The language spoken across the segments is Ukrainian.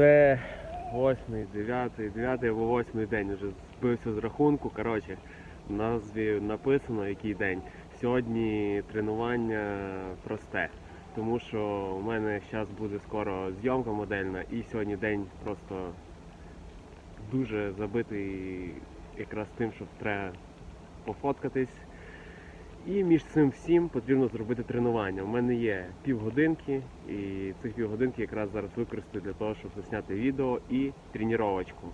Це восьмий, дев'ятий, дев'ятий або восьмий день. Вже збився з рахунку. Коротше, в назві написано який день. Сьогодні тренування просте. Тому що у мене зараз буде скоро зйомка модельна і сьогодні день просто дуже забитий якраз тим, що треба пофоткатись. І між цим всім потрібно зробити тренування. У мене є півгодинки, і цих півгодинки якраз зараз використаю для того, щоб засняти відео і тренувачку.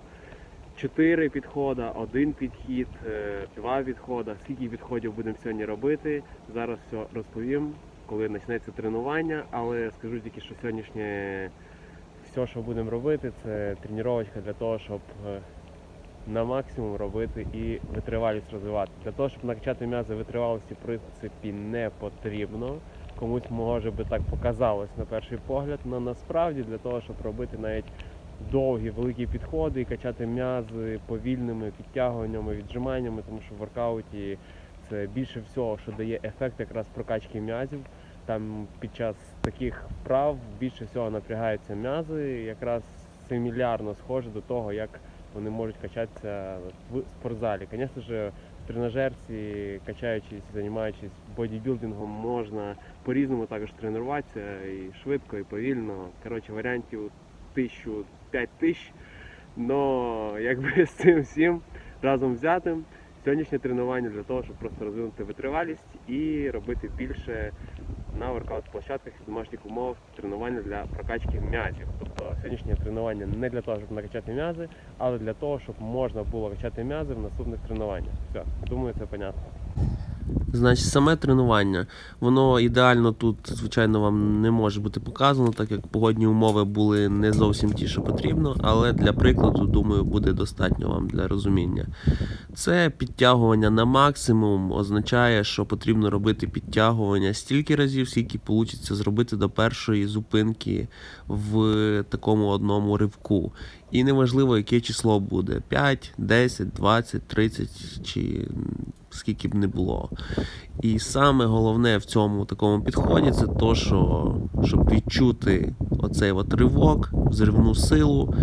Чотири підходи, один підхід, е, два підходи. Скільки підходів будемо сьогодні робити? Зараз все розповім, коли почнеться тренування, але скажу тільки, що сьогоднішнє все, що будемо робити, це тренувачка для того, щоб е, на максимум робити і витривалість розвивати. Для того, щоб накачати м'язи витривалості, в принципі, не потрібно. Комусь може би так показалось на перший погляд, але насправді для того, щоб робити навіть довгі великі підходи і качати м'язи повільними підтягуваннями, віджиманнями, тому що в воркауті це більше всього, що дає ефект якраз прокачки м'язів. Там під час таких вправ більше всього напрягаються м'язи, якраз симілярно схоже до того, як вони можуть качатися в спортзалі. Звісно ж, в тренажерці, качаючись, займаючись бодібілдингом, можна по-різному також тренуватися і швидко, і повільно. Коротше, варіантів тисячу, п'ять тисяч. Но якби з цим всім разом взятим, сьогоднішнє тренування для того, щоб просто розвинути витривалість і робити більше на воркаут-площадках і домашніх умовах тренування для прокачки м'язів. Тобто сьогоднішнє тренування не для того, щоб накачати м'язи, але для того, щоб можна було качати м'язи в наступних тренуваннях. Все, думаю, це понятно. Значить, саме тренування, воно ідеально тут, звичайно, вам не може бути показано, так як погодні умови були не зовсім ті, що потрібно, але для прикладу, думаю, буде достатньо вам для розуміння. Це підтягування на максимум означає, що потрібно робити підтягування стільки разів, скільки вийде зробити до першої зупинки в такому одному ривку. І неважливо, яке число буде: 5, 10, 20, 30 чи скільки б не було. І саме головне в цьому такому підході це то, що щоб відчути оцей от ривок, взривну силу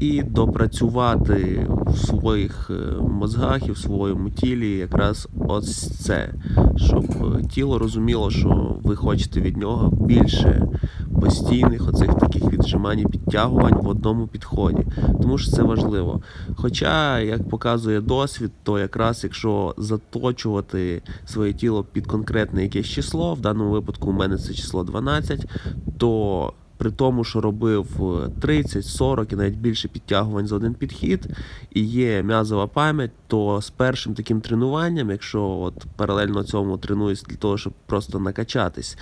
і допрацювати в своїх е, мозгах і в своєму тілі якраз ось це, щоб е, тіло розуміло, що ви хочете від нього більше постійних оцих таких віджимань і підтягувань в одному підході. Тому що це важливо. Хоча, як показує досвід, то якраз якщо заточувати своє тіло під конкретне якесь число, в даному випадку у мене це число 12, то при тому, що робив 30, 40 і навіть більше підтягувань за один підхід, і є м'язова пам'ять, то з першим таким тренуванням, якщо от паралельно цьому тренуюсь для того, щоб просто накачатись,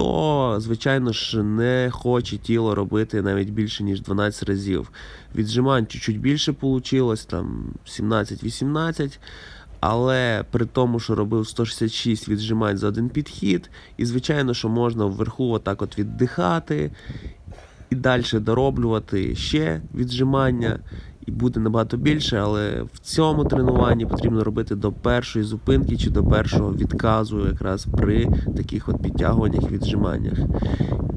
то, звичайно ж, не хоче тіло робити навіть більше, ніж 12 разів. Віджимань чуть-чуть більше вийшло, там 17-18. Але при тому, що робив 166 віджимань за один підхід, і звичайно, що можна вверху отак от віддихати і далі дороблювати ще віджимання, і буде набагато більше, але в цьому тренуванні потрібно робити до першої зупинки чи до першого відказу, якраз при таких от підтягуваннях віджиманнях.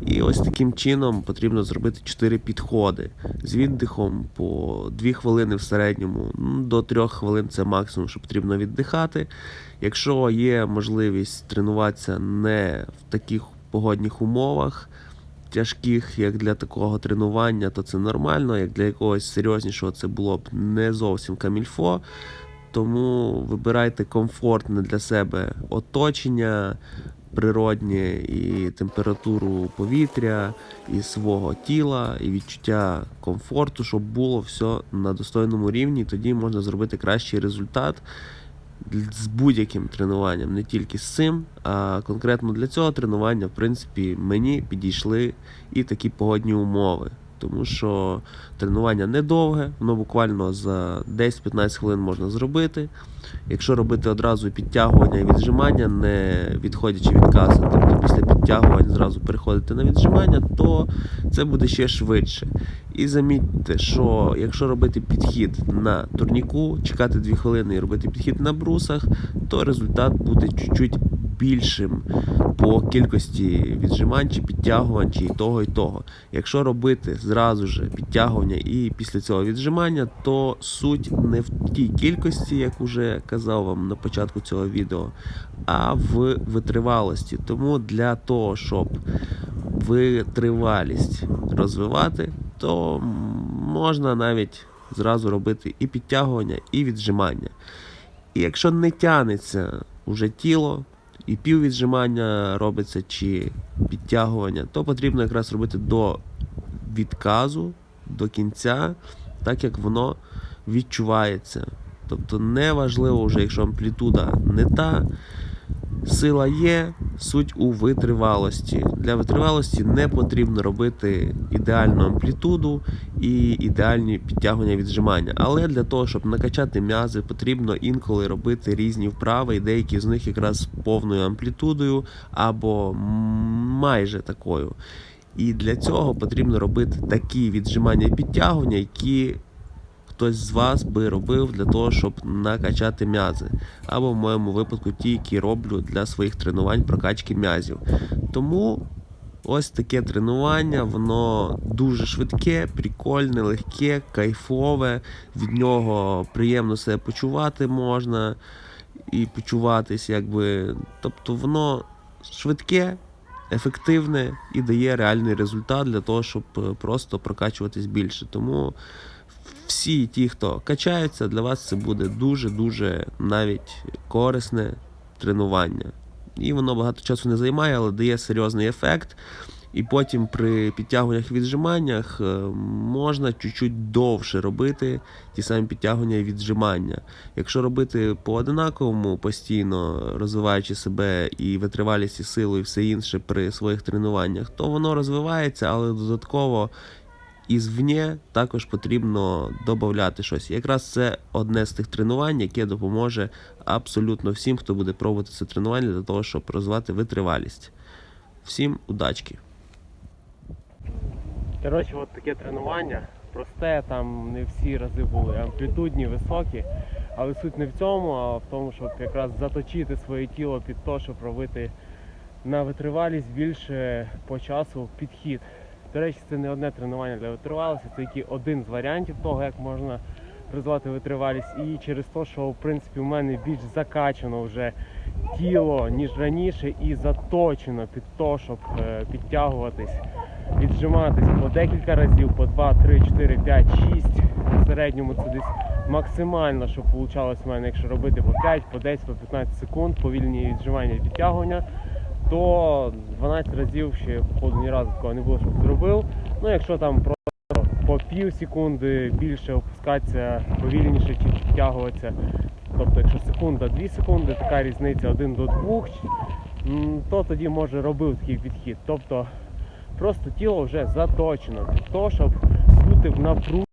І ось таким чином потрібно зробити 4 підходи з віддихом по 2 хвилини в середньому, ну, до 3 хвилин це максимум, що потрібно віддихати. Якщо є можливість тренуватися не в таких погодних умовах, тяжких, як для такого тренування, то це нормально. Як для якогось серйознішого це було б не зовсім камільфо. Тому вибирайте комфортне для себе оточення природнє і температуру повітря, і свого тіла, і відчуття комфорту, щоб було все на достойному рівні. Тоді можна зробити кращий результат з будь-яким тренуванням, не тільки з цим, а конкретно для цього тренування, в принципі, мені підійшли і такі погодні умови. Тому що тренування недовге, воно буквально за 10-15 хвилин можна зробити. Якщо робити одразу підтягування і віджимання, не відходячи від каси, тобто після підтягувань зразу переходити на віджимання, то це буде ще швидше. І замітьте, що якщо робити підхід на турніку, чекати 2 хвилини і робити підхід на брусах, то результат буде чуть-чуть більшим по кількості віджимань чи підтягувань, чи і того, і того. Якщо робити зразу ж підтягування і після цього віджимання, то суть не в тій кількості, як уже казав вам на початку цього відео, а в витривалості. Тому для того, щоб витривалість розвивати, то можна навіть зразу робити і підтягування, і віджимання. І якщо не тягнеться уже тіло, і піввіджимання робиться чи підтягування, то потрібно якраз робити до відказу, до кінця, так як воно відчувається. Тобто не важливо вже, якщо амплітуда не та, сила є, суть у витривалості. Для витривалості не потрібно робити ідеальну амплітуду і ідеальні підтягування віджимання. Але для того, щоб накачати м'язи, потрібно інколи робити різні вправи, і деякі з них якраз повною амплітудою або майже такою. І для цього потрібно робити такі віджимання і підтягування, які хтось з вас би робив для того, щоб накачати м'язи. Або в моєму випадку ті, які роблю для своїх тренувань прокачки м'язів. Тому ось таке тренування, воно дуже швидке, прикольне, легке, кайфове. Від нього приємно себе почувати можна і почуватись, якби. Тобто воно швидке, ефективне і дає реальний результат для того, щоб е, просто прокачуватись більше. Тому всі ті, хто качаються, для вас це буде дуже-дуже навіть корисне тренування. І воно багато часу не займає, але дає серйозний ефект. І потім при підтягуваннях і віджиманнях е, можна чуть-чуть довше робити ті самі підтягування і віджимання. Якщо робити по одинаковому, постійно розвиваючи себе і витривалість, і силу, і все інше при своїх тренуваннях, то воно розвивається, але додатково ізвні також потрібно додати щось. Якраз це одне з тих тренувань, яке допоможе абсолютно всім, хто буде пробувати це тренування для того, щоб розвивати витривалість. Всім удачки! Коротше, от таке тренування. Просте, там не всі рази були амплітудні, високі. Але суть не в цьому, а в тому, щоб якраз заточити своє тіло під те, щоб робити на витривалість більше по часу підхід. До речі, це не одне тренування для витривалості, це тільки один з варіантів того, як можна розвивати витривалість. І через те, що в принципі у мене більш закачано вже тіло, ніж раніше, і заточено під те, щоб е, підтягуватись, віджиматись по декілька разів, по 2, 3, 4, 5, 6. В середньому це десь максимально, що вийшло в мене, якщо робити по 5, по 10, по 15 секунд, повільні віджимання і підтягування, то 12 разів ще походу ні разу такого не було, щоб зробив. Ну якщо там просто по пів секунди більше опускатися, повільніше чи підтягуватися. Тобто, якщо секунда, 2 секунди, така різниця 1 до 2, то тоді може робив такий підхід. Тобто просто тіло вже заточено для того, щоб бути в напруженні